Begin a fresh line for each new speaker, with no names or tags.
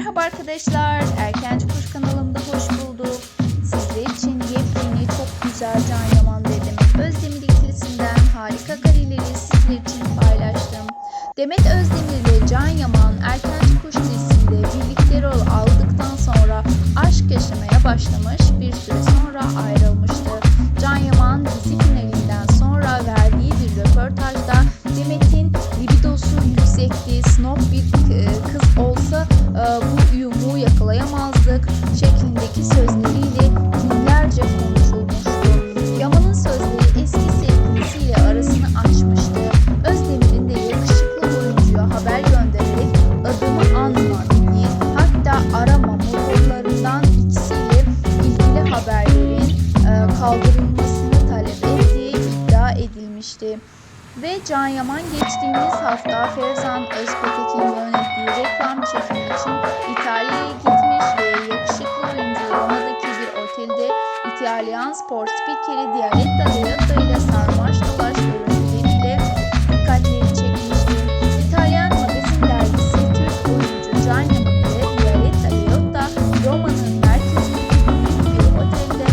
Merhaba arkadaşlar, Erkenci Kuş kanalımda hoş bulduk. Sizler için yepyeni çok güzel Can Yaman ve Özdemir ikilisinden harika kareleri sizler için paylaştım. Demet Özdemir ve Can Yaman Erkenci Kuş dizisinde birlikte rol aldıktan sonra aşk yaşamaya başlamış bir süre sonra ayrılmıştı. Can Yaman dizi finalinden sonra verdiği bir röportajda Demet'in libidosu yüksekti, snob bir e, kız e, bu uyumu yakalayamazdık şeklindeki sözleriyle günlerce konuşulmuştu. Yaman'ın sözleri eski sevgilisiyle arasını açmıştı. Özdemir'in de yakışıklı oyuncuya haber göndererek adımı anma dediği hatta arama motorlarından ikisiyle ilgili haberlerin e, kaldırılmasını talep ettiği iddia edilmişti. Ve Can Yaman geçtiğimiz hafta Ferzan Özpetek'in yönettiği reklam İtalyan spor spikeri Dialetta Dialetta ile sarmaş dolaş görüntüleriyle dikkatleri çekmiştir. İtalyan magazin dergisi Türk oyuncu Can Yamık'la Dialetta Dialetta Roma'nın merkezindeki büyük bir otelde